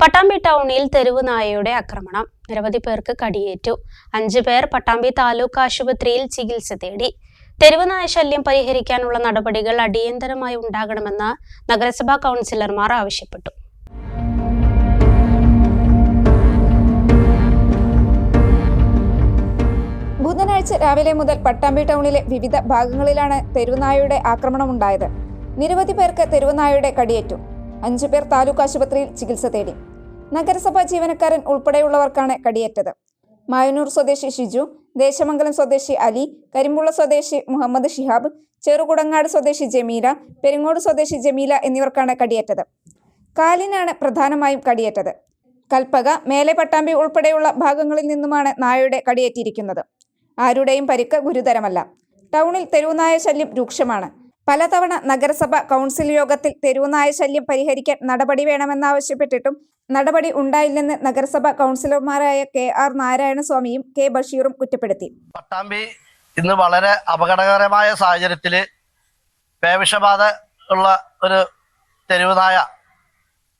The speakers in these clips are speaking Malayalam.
പട്ടാമ്പി ടൗണിൽ തെരുവ് നായയുടെ ആക്രമണം. നിരവധി പേർക്ക് കടിയേറ്റു. അഞ്ചു പേർ പട്ടാമ്പി താലൂക്ക് ആശുപത്രിയിൽ ചികിത്സ തേടി. തെരുവ് നായ ശല്യം പരിഹരിക്കാനുള്ള നടപടികൾ അടിയന്തരമായി ഉണ്ടാകണമെന്ന് നഗരസഭാ കൗൺസിലർമാർ ആവശ്യപ്പെട്ടു. ബുധനാഴ്ച രാവിലെ മുതൽ പട്ടാമ്പി ടൗണിലെ വിവിധ ഭാഗങ്ങളിലാണ് തെരുവുനായയുടെ ആക്രമണമുണ്ടായത് നിരവധി പേർക്ക് തെരുവുനായയുടെ കടിയേറ്റു. അഞ്ചു പേർ താലൂക്ക് ആശുപത്രിയിൽ ചികിത്സ തേടി. നഗരസഭാ ജീവനക്കാരൻ ഉൾപ്പെടെയുള്ളവർക്കാണ് കടിയേറ്റത്. മായനൂർ സ്വദേശി ഷിജു ദേശമംഗലം സ്വദേശി അലി കരിമ്പുള്ള സ്വദേശി മുഹമ്മദ് ഷിഹാബ് ചെറുകുടങ്ങാട് സ്വദേശി ജമീല പെരിങ്ങോട് സ്വദേശി ജമീല എന്നിവർക്കാണ് കടിയേറ്റത്. കാലിനാണ് പ്രധാനമായും കടിയേറ്റത്. കൽപ്പക മേലെ പട്ടാമ്പി ഉൾപ്പെടെയുള്ള ഭാഗങ്ങളിൽ നിന്നുമാണ് നായയുടെ കടിയേറ്റിയിരിക്കുന്നത് ആരുടെയും പരിക്ക് ഗുരുതരമല്ല. ടൗണിൽ തെരുവുനായ ശല്യം രൂക്ഷമാണ്. പലതവണ നഗരസഭ കൗൺസിൽ യോഗത്തിൽ തെരുവുനായ ശല്യം പരിഹരിക്കാൻ നടപടി വേണമെന്നാവശ്യപ്പെട്ടിട്ടും നടപടി ഉണ്ടായില്ലെന്ന് നഗരസഭ കൗൺസിലർമാരായ കെ ആർ നാരായണസ്വാമിയും കെ ബഷീറും കുറ്റപ്പെടുത്തി. പട്ടാമ്പി ഇന്ന് വളരെ അപകടകരമായ സാഹചര്യത്തിൽ പേവിഷബാധ ഉള്ള ഒരു തെരുവുനായ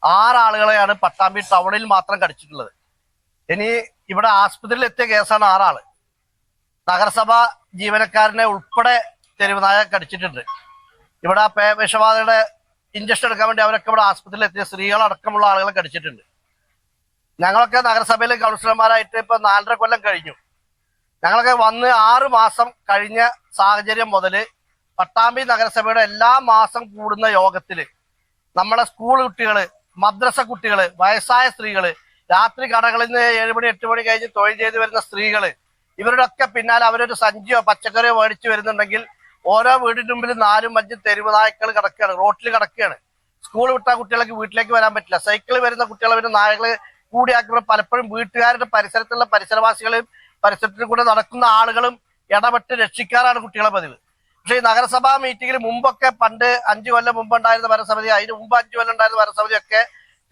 ആറാളുകളെയാണ് പട്ടാമ്പി ടൗണിൽ മാത്രം കടിച്ചിട്ടുള്ളത്. ഇനി ഇവിടെ ആസ്പത്രിയിൽ എത്തിയ കേസാണ് ആറാൾ. നഗരസഭ ജീവനക്കാരനെ ഉൾപ്പെടെ തെരുവുനായ കടിച്ചിട്ടുണ്ട്. ഇവിടെ വിഷബാധയുടെ ഇഞ്ചക്ഷൻ എടുക്കാൻ വേണ്ടി അവരൊക്കെ ഇവിടെ ആസ്പത്രിയിൽ എത്തിയ സ്ത്രീകളടക്കമുള്ള ആളുകളെ കടിച്ചിട്ടുണ്ട്. ഞങ്ങളൊക്കെ നഗരസഭയിലെ കൗൺസിലർമാരായിട്ട് ഇപ്പൊ നാലര കൊല്ലം കഴിഞ്ഞു. ഞങ്ങളൊക്കെ വന്ന് ആറ് മാസം കഴിഞ്ഞ സാഹചര്യം മുതൽ പട്ടാമ്പി നഗരസഭയുടെ എല്ലാ മാസം കൂടുന്ന യോഗത്തിൽ നമ്മുടെ സ്കൂൾ കുട്ടികൾ മദ്രസ കുട്ടികൾ വയസ്സായ സ്ത്രീകൾ രാത്രി കടകളിൽ നിന്ന് ഏഴ് മണി എട്ട് മണി കഴിഞ്ഞ് തൊഴിൽ ചെയ്ത് വരുന്ന സ്ത്രീകൾ ഇവരുടെ ഒക്കെ പിന്നാലെ അവരൊരു സഞ്ചിയോ പച്ചക്കറിയോ മേടിച്ചു വരുന്നുണ്ടെങ്കിൽ ഓരോ വീടിന്റെ മുമ്പിൽ നാലും അഞ്ചും തെരുവ് നായ്ക്കൾ കിടക്കുകയാണ് റോട്ടിൽ കിടക്കുകയാണ് സ്കൂൾ വിട്ട കുട്ടികൾക്ക് വീട്ടിലേക്ക് വരാൻ പറ്റില്ല. സൈക്കിൾ വരുന്ന കുട്ടികളെ വരുന്ന നായകൾ കൂടിയാക്കുമ്പോൾ പലപ്പോഴും വീട്ടുകാരുടെ പരിസരത്തുള്ള പരിസരവാസികളും പരിസരത്തിൽ കൂടെ നടക്കുന്ന ആളുകളും ഇടപെട്ട് രക്ഷിക്കാറാണ് കുട്ടികളെ പതിവ്. പക്ഷേ ഈ നഗരസഭാ മീറ്റിംഗിൽ മുമ്പൊക്കെ പണ്ട് അഞ്ചു കൊല്ലം മുമ്പ് ഉണ്ടായിരുന്ന ഭരണസമിതി അതിന് മുമ്പ് അഞ്ചു കൊല്ലം ഉണ്ടായിരുന്ന ഭരണസമിതിയൊക്കെ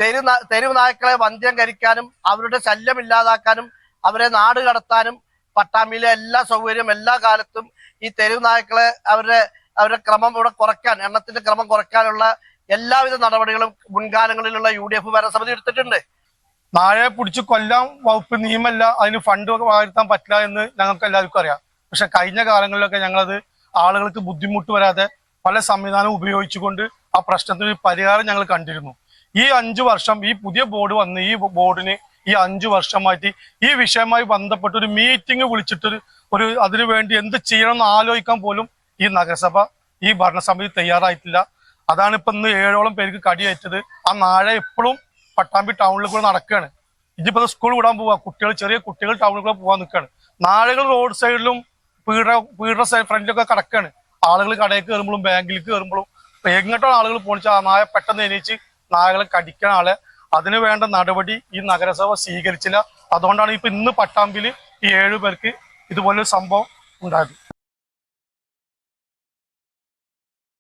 തെരു തെരുവ് നായ്ക്കളെ വന്ധ്യം കരിക്കാനും അവരുടെ ശല്യം ഇല്ലാതാക്കാനും അവരെ നാട് കടത്താനും പട്ടാമ്പിയിലെ എല്ലാ സൗകര്യവും എല്ലാ കാലത്തും ഈ തെരുവ് നായ്ക്കളെ അവരുടെ അവരുടെ ക്രമം ഇവിടെ കുറയ്ക്കാൻ എണ്ണത്തിന്റെ ക്രമം കുറയ്ക്കാനുള്ള എല്ലാവിധ നടപടികളും മുൻകാലങ്ങളിലുള്ള യു ഡി എഫ് ഭരണസമിതി എടുത്തിട്ടുണ്ട്. നായയെ പിടിച്ച് കൊല്ലാൻ വകുപ്പ് നിയമല്ല അതിന് ഫണ്ട് വാഴ്ത്താൻ പറ്റില്ല എന്ന് ഞങ്ങൾക്ക് എല്ലാവർക്കും അറിയാം. പക്ഷെ കഴിഞ്ഞ കാലങ്ങളിലൊക്കെ ഞങ്ങളത് ആളുകൾക്ക് ബുദ്ധിമുട്ട് വരാതെ പല സംവിധാനം ഉപയോഗിച്ചുകൊണ്ട് ആ പ്രശ്നത്തിന് പരിഹാരം ഞങ്ങൾ കണ്ടിരുന്നു. ഈ അഞ്ചു വർഷം ഈ പുതിയ ബോർഡ് വന്ന് ഈ ബോർഡിന് ഈ അഞ്ചു വർഷമായിട്ട് ഈ വിഷയമായി ബന്ധപ്പെട്ട് ഒരു മീറ്റിംഗ് വിളിച്ചിട്ട് ഒരു അതിനു വേണ്ടി എന്ത് ചെയ്യണമെന്ന് ആലോചിക്കാൻ പോലും ഈ നഗരസഭ ഈ ഭരണസമിതി തയ്യാറായിട്ടില്ല. അതാണ് ഇപ്പൊ ഇന്ന് ഏഴോളം പേർക്ക് കടിയേറ്റത്. ആ നാഴെ എപ്പോഴും പട്ടാമ്പി ടൗണിൽ കൂടെ നടക്കുകയാണ് ഇതിപ്പോ സ്കൂൾ വിടാൻ പോവാ. കുട്ടികൾ ചെറിയ കുട്ടികൾ ടൗണിൽ കൂടെ പോകാൻ നിൽക്കുകയാണ് നാളുകൾ റോഡ് സൈഡിലും പീഡ പീഡ ഫ്രണ്ടിലൊക്കെ കിടക്കുകയാണ് ആളുകൾ കടയിൽ കയറുമ്പോഴും ബാങ്കിലേക്ക് കയറുമ്പോഴും എങ്ങോട്ടാണ് ആളുകൾ പോണിച്ചാൽ ആ നായ പെട്ടെന്ന് എണീച്ച് നായകളെ കടിക്കണ ആളെ അതിന് വേണ്ട നടപടി ഈ നഗരസഭ സ്വീകരിച്ചില്ല. അതുകൊണ്ടാണ് ഇപ്പൊ ഇന്ന് പട്ടാമ്പിൽ ഈ ഏഴു പേർക്ക് ഇതുപോലൊരു സംഭവം ഉണ്ടായത്.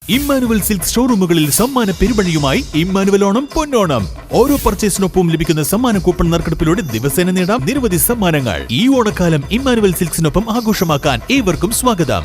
ഇമ്മാനുവൽ സിൽക്ക് ഷോറൂമുകളിൽ സമ്മാന പെരുമഴയുമായി ഇമ്മാനുവൽ ഓണം പൊന്നോണം. ഓരോ പർച്ചേസിനൊപ്പം ലഭിക്കുന്ന സമ്മാന കൂപ്പൺ നറുക്കെടുപ്പിലൂടെ ദിവസേന നേടാം നിരവധി സമ്മാനങ്ങൾ. ഈ ഓണക്കാലം ഇമ്മാനുവൽ സിൽക്സിനൊപ്പം ആഘോഷമാക്കാൻ ഏവർക്കും സ്വാഗതം.